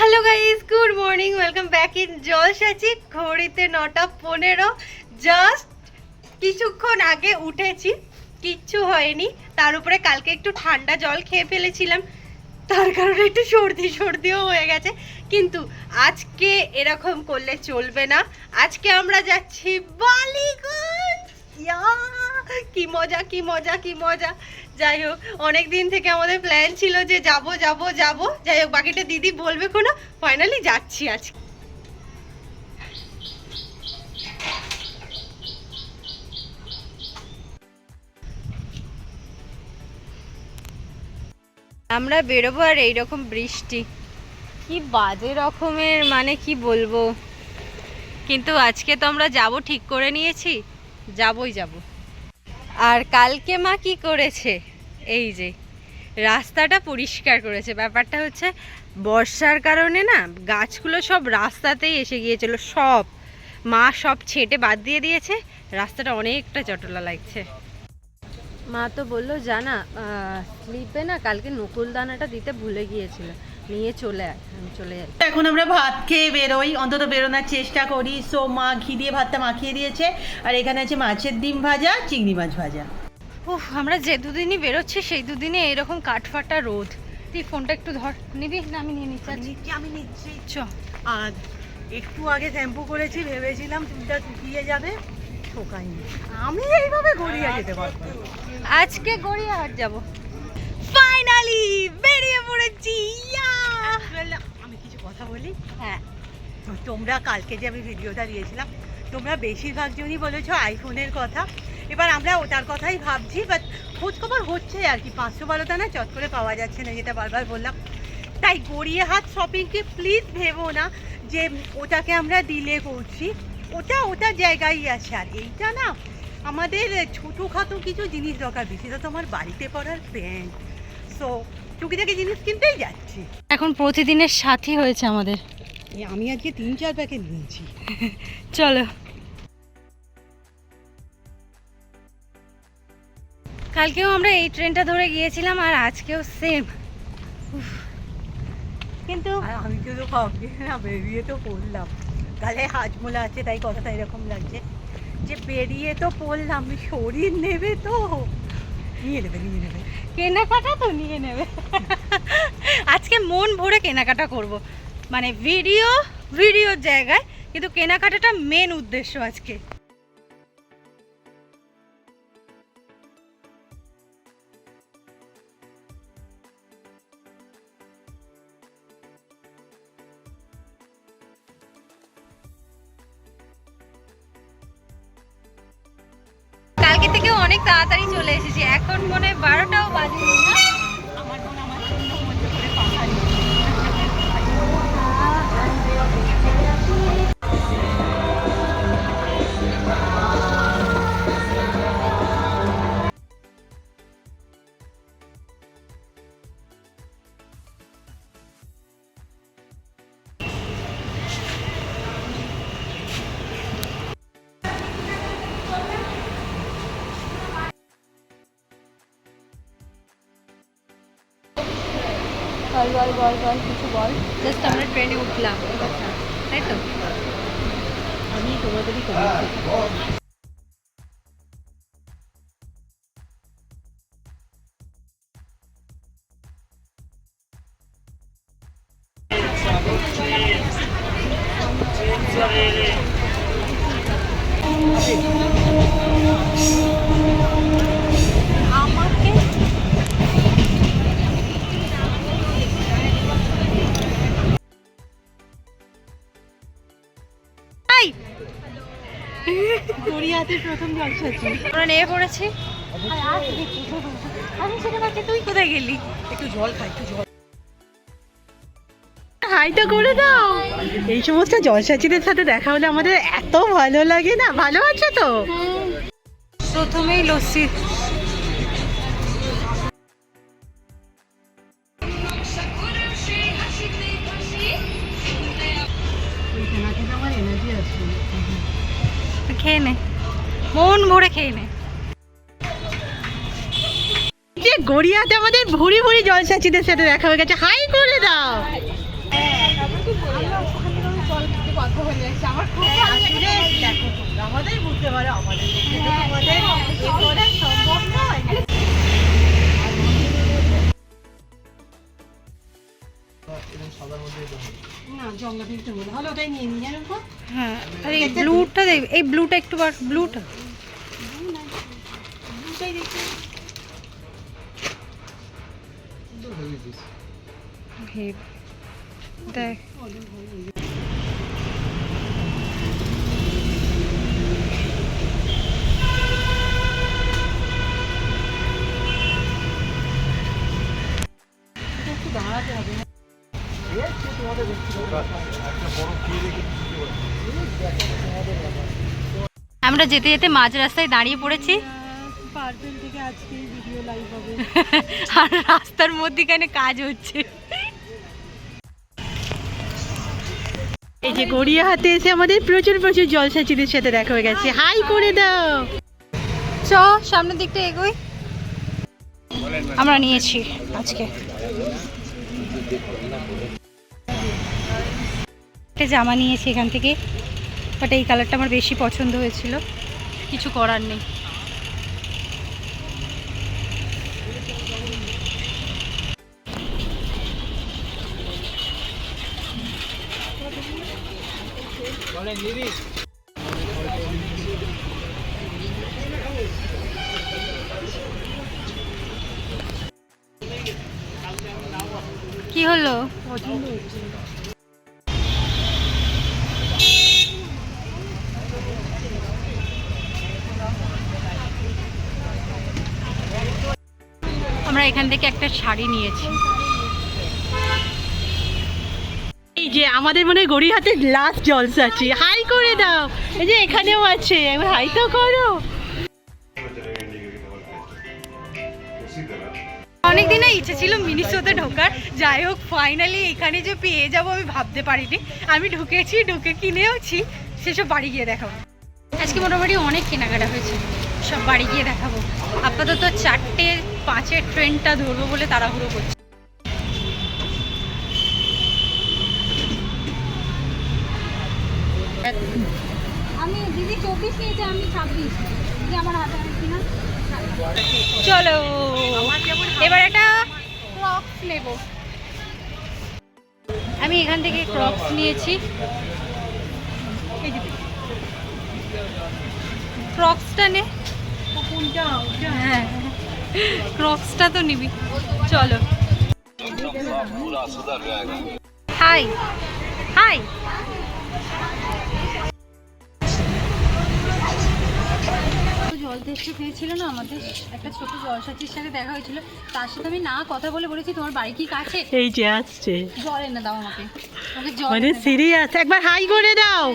Hello guys good morning welcome back in জলসাচি ঘড়িতে নটা পনেরো। জাস্ট কিছুক্ষণ আগে উঠেছি, কিচ্ছু হয়নি। তার উপরে কালকে একটু ঠান্ডা জল খেয়ে ফেলেছিলাম। তার কারণে একটু সর্দি সর্দিও হয়ে গেছে। কিন্তু আজকে এরকম করলে চলবে না। আজকে আমরা যাচ্ছি বালিগঞ্জ! কি মজা কি মজা কি মজা। যাই হোক, অনেক দিন থেকে আমাদের প্ল্যান ছিল যে যাব যাব যাব। যাই হোক, বাকিটা দিদি বলবে কোনো। ফাইনালি যাচ্ছি আজকে। আমরা বেরোবো আর এইরকম বৃষ্টি। কি বাজে রকমের মানে কি বলব। কিন্তু আজকে তো আমরা যাব ঠিক করে নিয়েছি। যাবই যাব। আর কালকে মা কি করেছে? এই যে, রাস্তাটা পরিষ্কার করেছে। ব্যাপারটা হচ্ছে, বর্ষার কারণে না, গাছগুলো সব রাস্তাতেই এসে গিয়েছিল, সব। মা সব ছেটে বাদ দিয়ে দিয়েছে, রাস্তাটা অনেকটা চটলা লাগছে। মা তো বলল, জানা স্লিপে না কালকে নকুল দানাটা দিতে ভুলে গিয়েছিল। নিয়ে চলে আয় আমি চলে যাই। এখন আমরা ভাত খেয়ে বেরোই অন্তত বেরোনোর চেষ্টা করি। সো মা ঘি দিয়ে ভাতটা মাখিয়ে দিয়েছে আর এখানে আছে মাছের ডিম ভাজা চিংড়ি মাছ ভাজা। উফ আমরা যে দুদিনই বেরোচ্ছি সেই দুদিনে এরকম কাঠফাটা রোদ। তুই ফোনটা একটু ধর নিবি? না আমি নিয়ে নিচ্ছি। নিচ্ছি আমি নিচ্ছি। চ। আর একটু আগে শ্যাম্পু করেছি ভেবেছিলাম চুলটা শুকিয়ে যাবে শোকায়নি। আমি এইভাবে গড়িয়ে যেতে পারব আজকে গড়িয়াহাট যাব। ফাইনালি বেরিয়ে পড়েছি আমি কিছু কথা বলি? হ্যাঁ। তোমরা কালকে যে আমি ভিডিওটা দিয়েছিলাম তোমরা বেশিরভাগ জনই বলেছ আইফোনের কথা। এবার আমরা ওটার কথাই ভাবছি বাট খোঁজ খবর হচ্ছে আর কি পাঁচশো বারোটা না চট করে পাওয়া যাচ্ছে না যেটা বারবার বললাম। তাই গড়িয়াহাট শপিংকে প্লিজ ভেবো না যে ওটাকে আমরা ডিলে করছি। ওটা ওটা জায়গায় আছে আর এইটা না আমাদের ছোটোখাটো কিছু জিনিস দরকার। বিশেষত আমার বাড়িতে পড়ার প্যান্ট সো টুকিটাকি জিনিস কিনতেই যাচ্ছি। এখন প্রতিদিনের সাথী হয়েছে আমাদের। আমি আজকে তিন চার প্যাকেট নিয়েছি। চলো। কালকেও আমরা এই ট্রেনটা ধরে গিয়েছিলাম আর আজকেও সেম কিন্তু আমি তো ভাবছি না বেরিয়ে তো পড়লাম। গালে হাজমোলা আছে তাই কথাটা এরকম লাগছে। যে বেরিয়ে তো পড়লাম শরীর নেবে তো। কেনাকাটা তো নিয়ে নেবে। আজকে মন ভরে কেনাকাটা করব। মানে ভিডিও, ভিডিওর জায়গায়, কিন্তু কেনাকাটাটা মেন উদ্দেশ্য আজকে। কালকে থেকেও অনেক তাড়াতাড়ি চলে এসেছি। এখন বল বল বল বল কিছু বল। জাস্ট আমরা ট্রেনে উঠলাম তাই তো? আমি তোমাদেরই কমেছি আমাকে গড়িয়াহাটের প্রথম জলসাচ্ছি আমরা নেমে পড়েছি। আমি সেটা ভাবছি তুই কোথায় গেলি? একটু জল খাই একটু জল। হাইটা করে দাও। এই সমস্ত জলসাচিদের সাথে দেখা হলে আমাদের এত ভালো লাগে না? ভালো আছে তো? প্রথমেই লস্যি। খেয়ে নে। গড়িয়াতে আমাদের ভুরি ভুরি জলসাচিদের সাথে দেখা হয়ে গেছে। হাই করে দাও। হ্যাঁ, এই ব্লুটা দেখ এই ব্লুটা একটু ব্লুটা দেখ। একটু আমরা যেতে যেতে মাঝ রাস্তায় দাঁড়িয়ে পড়েছি। পার্পেল থেকে আজকে ভিডিও লাইভ হবে। আর রাস্তার মধ্যেখানে কাজ হচ্ছে। এই যে গড়িয়া হাতে এসে আমাদের প্রচুর প্রচুর জলসাচিদের সাথে দেখা হয়ে গেছে। হাই করে দাও। চ সামনের দিকটা এগোই। আমরা নিয়েছি আজকে। একটা জামা নিয়েছি এখান থেকে বাট এই কালারটা আমার বেশি পছন্দ হয়েছিল। কিছু করার নেই। কি হলো? আমরা এখান থেকে একটা শাড়ি নিয়েছি এই যে আমাদের মনে হয় গড়িয়াহাটে লাস্ট জলসাচি। হাই করে দাও। এই যে এখানেও আছে। একবার হাই তো করো। অনেক দিনের ইচ্ছে ছিল মিনিসোতে ঢোকার। যাই হোক ফাইনালি এখানে যে পেয়ে যাব আমি ভাবতে পারিনি। আমি ঢুকেছি, ঢুকে কিনেওছি। সেসব বাড়ি গিয়ে দেখাবো। আজকে মোটামুটি অনেক কেনাকাটা হয়েছে। সব বাড়ি গিয়ে দেখাবো। আপাতত চারটে পাঁচের ট্রেনটা ধরবো বলে তাড়াহুড়ো করছি আমি দিদি নিয়েছে আমি ছাব্বিশ। আমার হাতে কিনা? চলো আমার এবার একটা ক্রক্স নেব। আমি এখান থেকে ক্রক্স নিয়েছি। ক্রক্সটা নে। কোনটা? হ্যাঁ। ক্রক্সটা তো নিবি। চলো। হাই হাই জল তেষ্টা পেয়েছিল না আমাদের একটা ছোট জলসাচির সাথে দেখা হয়েছিল। তার সাথে আমি না কথা বলে বলেছি তোমার বাড়ি কি কাছে? এই যে আসছে। জল এনে দাও আমাকে। আমাকে জল মানে সিরিয়াস একবার হাই করে দাও।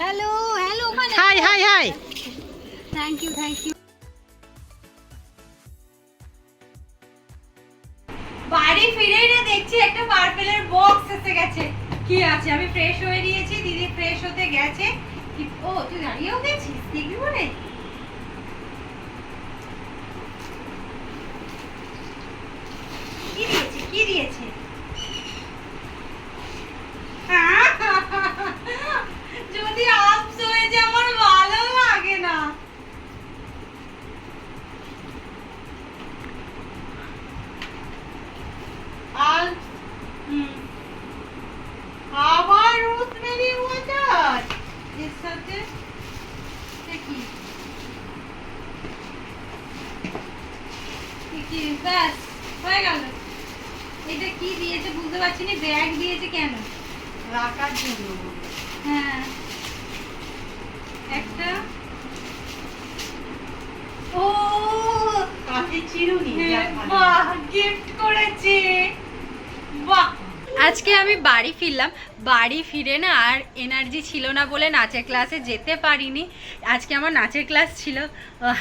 হ্যালো হ্যালো ওখানে। Hi hi hi. Thank you thank you বাড়ি ফিরেই না দেখছি একটা পার্পেলের বক্স এসে গেছে। কি আছে? আমি ফ্রেশ হয়ে নিয়েছি দিদি ফ্রেশ হতে গেছে। ও তুই দাঁড়িয়েও গেছিস? দেখবি বলে কি দিয়েছে কি দিয়েছে যদি আপস হয়ে যায় আমার ভালো লাগে না আর হুম আবার রোজমেরি ওয়াটার এর সাথে সে কি কি? কি ব্যাস হয়ে গেল। এটা কি দিয়েছে বুঝতে পারছি না ব্যাগ দিয়েছে কেন? রাখার জন্য হ্যাঁ। একটা। ও! কাঠের চিরুনি? বাহ গিফট করেছে। বাহ। আজকে আমি বাড়ি ফিরলাম। বাড়ি ফিরে না আর এনার্জি ছিল না বলে নাচের ক্লাসে যেতে পারিনি। আজকে আমার নাচের ক্লাস ছিল।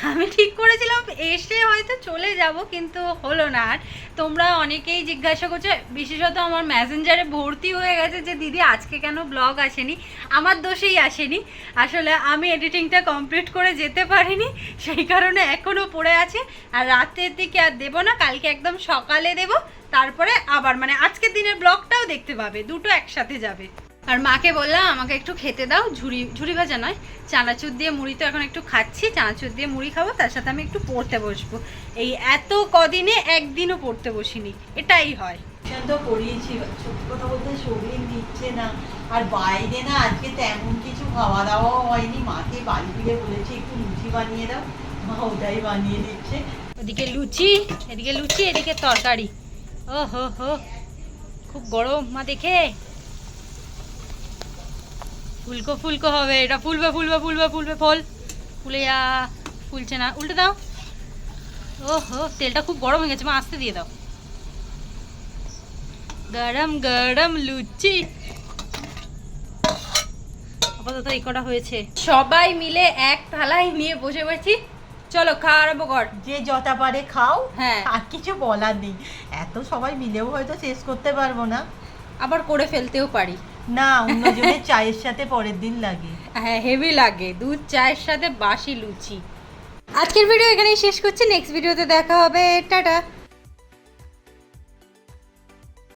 আমি ঠিক করেছিলাম এসে হয়তো চলে যাব, কিন্তু হলো না। আর তোমরা অনেকেই জিজ্ঞাসা করছ, বিশেষত আমার ম্যাসেঞ্জারে ভর্তি হয়ে গেছে যে, দিদি, আজকে কেন ব্লগ আসেনি? আমার দোষেই আসেনি। আসলে আমি এডিটিংটা কমপ্লিট করে যেতে পারিনি, সেই কারণে এখনও পড়ে আছে। আর রাতের দিকে আর দেবো না, কালকে একদম সকালে দেব, তারপরে আবার মানে আজকের দিনের ব্লগটাও দেখতে পাবে, দুটো একসাথে যাবে। আর মাকে বললাম আমাকে একটু খেতে দাও ঝুড়ি ঝুড়ি ভাজা নয় চানাচুর দিয়ে মুড়ি তো এখন একটু খাচ্ছি চানাচুর দিয়ে মুড়ি খাব তার সাথে আমি একটু পড়তে বসবো। এই এত কদিনে একদিনও পড়তে বসিনি এটাই হয়। তো করিয়েছি সত্যি কথা বলতে শরীর নিচ্ছে না। আর বাইরে না আজকে তেমন কিছু খাওয়া দাওয়াও হয়নি। মাকে বাড়ি ফিরে বলেছি একটু লুচি বানিয়ে দাও। মা ওটাই বানিয়ে দিচ্ছে। ওদিকে লুচি এদিকে লুচি এদিকে তরকারি। ও হো হো খুব গরম মা দেখে। ফুলকো ফুলকো হবে। এটা ফুলবে ফুলবে ফুলবে ফুলবে ফল। ফুলে যা ফুলছে না। উল্টে দাও। ও হো তেলটা খুব গরম হয়ে গেছে। মা আস্তে দিয়ে দাও। গরম গরম লুচি। আপাতত এই কটা হয়েছে। সবাই মিলে এক থালায় নিয়ে বসে পড়েছি। চলো খাওয়া আরম্ভ কর। যে যটা পারে খাও। হ্যাঁ। আর কিছু বলার নেই। এত সবাই মিলেও হয়তো শেষ করতে পারব না। আবার করে ফেলতেও পারি। না অন্যজনের চায়ের সাথে পরের দিন লাগে। হ্যাঁ হেভি লাগে। দুধ, চায়ের সাথে বাসি লুচি। আজকের ভিডিও এখানেই শেষ করছি। নেক্সট ভিডিওতে দেখা হবে। টাটা।